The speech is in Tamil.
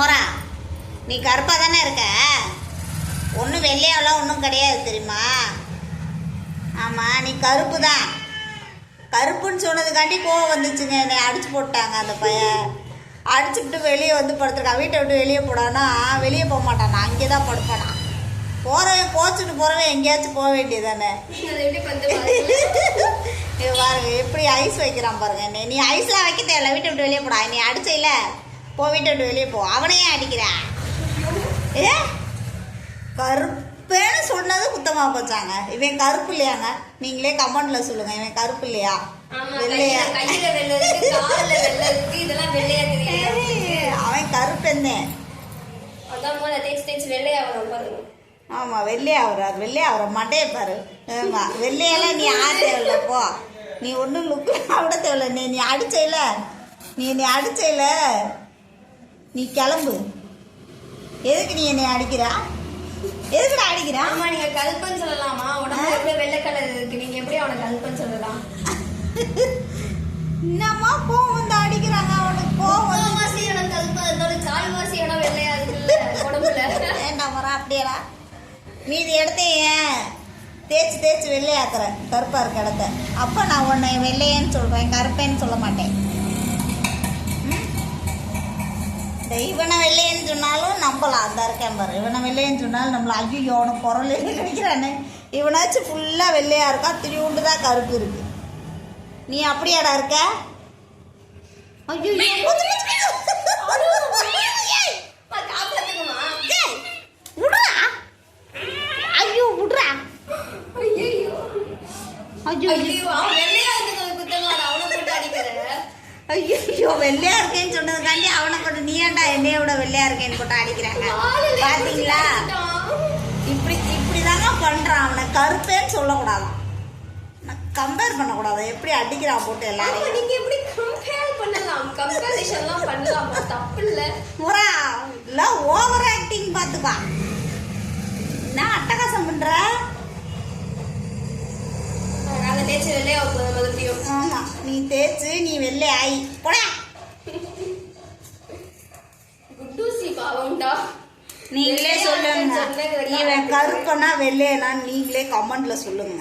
முறை. நீ கருப்பாக தானே இருக்க? ஒன்றும் வெள்ளையாவெல்லாம் ஒன்றும் கிடையாது தெரியுமா? ஆமாம் நீ கருப்பு தான் கருப்புன்னு சொன்னதுக்காண்டி கோவம் வந்துச்சுங்க. என்னை அடிச்சு போட்டாங்க அந்த பையன் அடிச்சுக்கிட்டு வெளியே வந்து படுத்துருக்கான் வீட்டை விட்டு வெளியே போடானா வெளியே போக மாட்டான். நான் அங்கே தான் படுப்பானா. போகிறவன் போச்சுட்டு போகிறவன் எங்கேயாச்சும் போக வேண்டியதானே பாருங்க. எப்படி ஐஸ் வைக்கிறான் பாருங்க. நீ ஐஸ்லாம் வைக்க தேவையில்ல. வீட்டை விட்டு வெளியே போடா. நீ அடிச்சையில போ வீட்டை விட்டு வெளியே போ. அவனையே அடிக்கிறா? ஏ? கருப்பேன்னு சொன்னது குத்தமா போச்சாங்க. இவன் கருப்பு இல்லையாங்க? நீங்களே கமெண்ட்ல சொல்லுங்க. இவன் கருப்பு இல்லையா? வெள்ளையா? வெள்ளை வெள்ளை அவன் கருப்பெந்தேன் அதான் முதல்ல தேய்ச்சு தேய்ச்சு வெள்ளையா வரும் பாருங்க. ஆமா வெள்ளையா அவரார் வெள்ளையா அவர மண்டையை பாரு. ஆமா வெள்ளையெல்லாம் நீ ஆ தேவையில்ல போ. நீ ஒன்றும் லுக்கு விட தேவையில்ல. நீ நீ அடிச்சையில நீ நீ அடிச்சையில நீ கிளம்பு. எதுக்கு நீ என்னை அடிக்கிறா? எதுக்குடா அடிக்கிறா? ஆமா, நீங்க கருப்பன்னு சொல்லலாமா? உடம்புல எவ்வளவு வெள்ளை கலர் இருக்கு? நீங்க எப்படி அவனை கருப்பன்னு சொல்லலாம்? என்னம்மா கோவம் வந்து அடிக்கிறாங்க? அவனுக்கு கோவம் முக்கால்வாசி இடம் கருப்பா இருந்தாலும் கால்வாசி இடம் வெள்ளையா இருக்குல்ல உடம்புல. வேண்டாம் வரா அப்படியேடா? மீதி இடத்த ஏன் தேய்ச்சி தேய்ச்சி வெள்ளையாக்குற? கருப்பாக இருக்க இடத்த. அப்போ நான் உன்னை வெள்ளையன்னு சொல்கிறேன் கருப்பேன்னு சொல்ல மாட்டேன். இவனை வெள்ளையன்னு சொன்னாலும் நம்பலாம் அந்த இருக்கேன் பாரு. இவனை வெள்ளையன்னு சொன்னாலும் நம்மள ஐயோ அவனுக்கு குரல் கிடைக்கிறானே இவனாச்சும் ஃபுல்லாக வெள்ளையாக இருக்கா? திருவுண்டு தான் கருப்பு இருக்கு. நீ அப்படியாடா இருக்க? ஐயோ. ஐயோ விட்றா. ஐயோ. ஐயோ, அவன் வெள்ளையா இருக்கிறது குத்தமா, நான் அவனை போட்டு அடிக்கிறேன். ஐயோ வெள்ளையா இருக்கேன்னு சொன்னதுக்காண்டி அவனை கொண்டு நீ ஏன்டா என்னைய விட வெள்ளையா இருக்கேன்னு போட்டு அடிக்கிறாங்க பாத்தீங்களா. இப்படி இப்படிதாங்க பண்றான் அவனை கருப்பேன்னு சொல்லக்கூடாதான் கம்பேர் பண்ணக்கூடாது எப்படி அடிக்கிறான் போட்டு ஆமா, எல்லாரையும் நீங்க எப்படி compare பண்ணலாம்? எல்லாம் பண்ணலாமா? தப்பு இல்ல. முறா இல்ல ஓவர் ஆக்டிங் பாத்துப்பா என்ன அட்டகாசம் பண்ற தேய்ச்சி வெள்ளையா வைப்போம் மறுபடியும். ஆமா நீ தேய்ச்சு நீ வெள்ளை ஆயி போடா. குட்டூசி பாவம்டா. நீங்களே சொல்லுங்க. இவன் கருப்பனா வெள்ளையனா நீங்களே கமெண்ட்ல சொல்லுங்க.